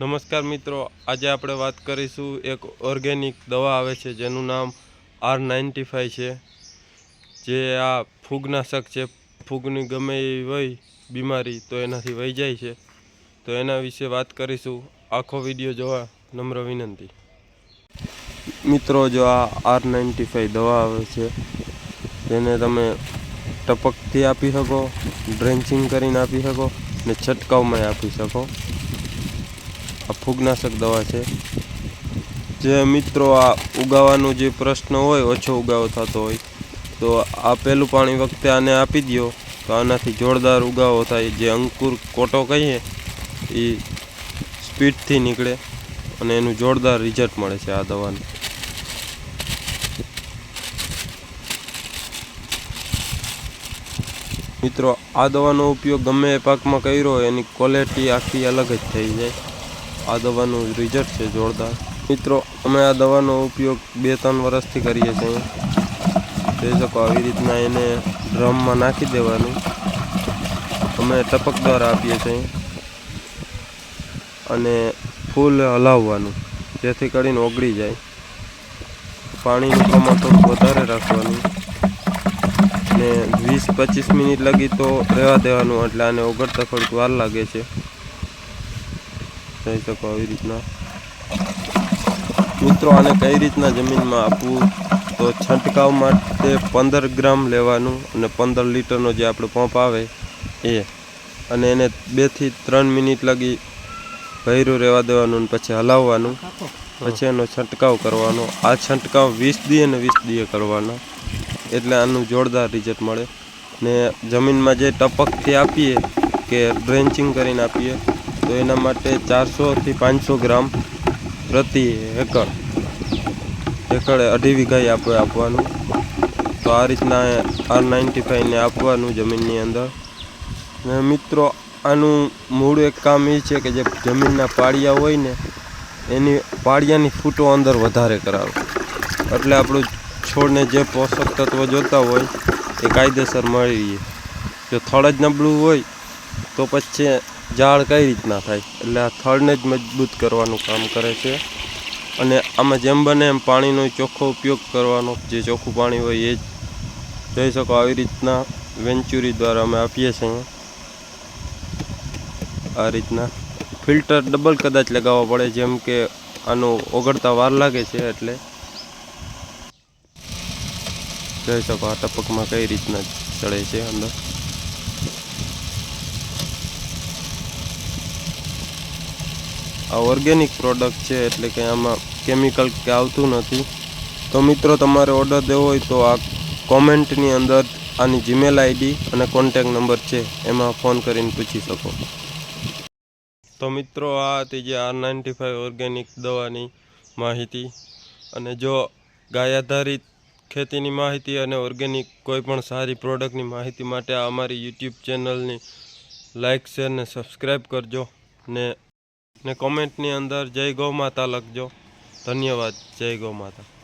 નમસ્કાર મિત્રો, આજે આપણે વાત કરીશું એક ઓર્ગેનિક દવા આવે છે, જેનું નામ આર નાઇન્ટી ફાઈવ છે, જે આ ફૂગનાશક છે. ફૂગની ગમે એવી હોય બીમારી તો એનાથી વહી જાય છે. તો એના વિશે વાત કરીશું. આખો વીડિયો જોવા નમ્ર વિનંતી. મિત્રો, જો આ આર નાઇન્ટી ફાઇવ દવા આવે છે, તેને તમે ટપકથી આપી શકો, ડ્રેન્ચિંગ કરીને આપી શકો, ને છંટકાવમાં આપી શકો. આ ફૂગનાશક દવા છે. જે મિત્રો આ ઉગાવાનો જે પ્રશ્ન હોય, ઓછો ઉગાવો થતો હોય, તો આ પહેલું પાણી વખતે આને આપી દો તો આનાથી જોરદાર ઉગાવો થાય. જે અંકુર કોટો કહીએ એ સ્પીડથી નીકળે અને એનું જોરદાર રિઝલ્ટ મળે છે આ દવાનું. મિત્રો, આ દવાનો ઉપયોગ ગમે એ પાકમાં કર્યો એની ક્વોલિટી આખી અલગ જ થઈ જાય. આ દવાનું રિઝલ્ટ છે જોરદાર. મિત્રો, અમે આ દવાનો ઉપયોગ બે ત્રણ વર્ષથી કરીએ છીએ જોઈ શકો આવી રીતના એને ડ્રમમાં નાખી દેવાનું. અમે ટપક દ્વારા આપીએ છીએ અને ફૂલ હલાવવાનું, જેથી કરીને ઓગળી જાય. પાણીનું પ્રમાણ થોડું વધારે રાખવાનું. ને વીસ પચીસ મિનિટ લગી તો રહેવા દેવાનું, એટલે આને ઓગળતા થોડીક વાર લાગે છે. જોઈ શકો આવી રીતના. મિત્રો, આને કઈ રીતના જમીનમાં આપવું? તો છંટકાવ માટે પંદર ગ્રામ લેવાનું અને પંદર લીટરનો જે આપણો પંપ આવે એ. અને એને બેથી ત્રણ મિનિટ લગી ભૈરું રહેવા દેવાનું અને પછી હલાવવાનું. પછી એનો છંટકાવ કરવાનો. આ છંટકાવ વીસ દીએ અને વીસ દીએ કરવાનો. એટલે આનું જોરદાર રિઝલ્ટ મળે. ને જમીનમાં જે ટપકથી આપીએ કે ડ્રેન્ચિંગ કરીને આપીએ તો એના માટે ચારસોથી પાંચસો ગ્રામ પ્રતિ એકર એકડે અઢી વીઘાએ આપણે આપવાનું. તો આ રીતના આર નાઇન્ટી ફાઈવને આપવાનું જમીનની અંદર. ને મિત્રો, આનું મૂળ એક કામ એ છે કે જે જમીનના પાળિયા હોય ને, એની પાળિયાની ફૂટો અંદર વધારે કરાવે. એટલે આપણું છોડને જે પોષક તત્વો જોતા હોય, એ કાયદેસર મળી જો થળ જ નબળું હોય, તો પછી ઝાડ કઈ રીતના થાય? એટલે આ થળને જ મજબૂત કરવાનું કામ કરે છે. અને આમાં જેમ બને એમ પાણીનો ચોખ્ખો ઉપયોગ કરવાનો. જે ચોખ્ખું પાણી હોય એ જ. જોઈ શકો આવી રીતના વેન્ચુરી દ્વારા અમે આપીએ છીએ આ રીતના. ફિલ્ટર ડબલ કદાચ લગાવવા પડે, જેમ કે આનું ઓગળતા વાર લાગે છે એટલે. જોઈ શકો આ ટપકમાં કઈ રીતના ચડે છે અંદર. આ ઓર્ગેનિક પ્રોડક્ટ છે, એટલે કે આમાં કેમિકલ કે આવતું નથી. તો મિત્રો, તમારે ઓર્ડર દેવો હોય તો આ કોમેન્ટની અંદર આની જીમેલ આઈડી અને કોન્ટેક નંબર છે, એમાં ફોન કરીને પૂછી શકો. તો મિત્રો, આ હતી જે આર નાઇન્ટી ફાઇવ ઓર્ગેનિક દવાની માહિતી. અને જો ગાય આધારિત ખેતીની માહિતી અને ઓર્ગેનિક કોઈ પણ સારી પ્રોડક્ટની માહિતી માટે આ અમારી યુટ્યુબ ચેનલની લાઇક શેર ને સબસ્ક્રાઈબ કરજો. ને ને કોમેન્ટની અંદર જય ગૌ માતા લખજો. ધન્યવાદ જય ગૌ માતા.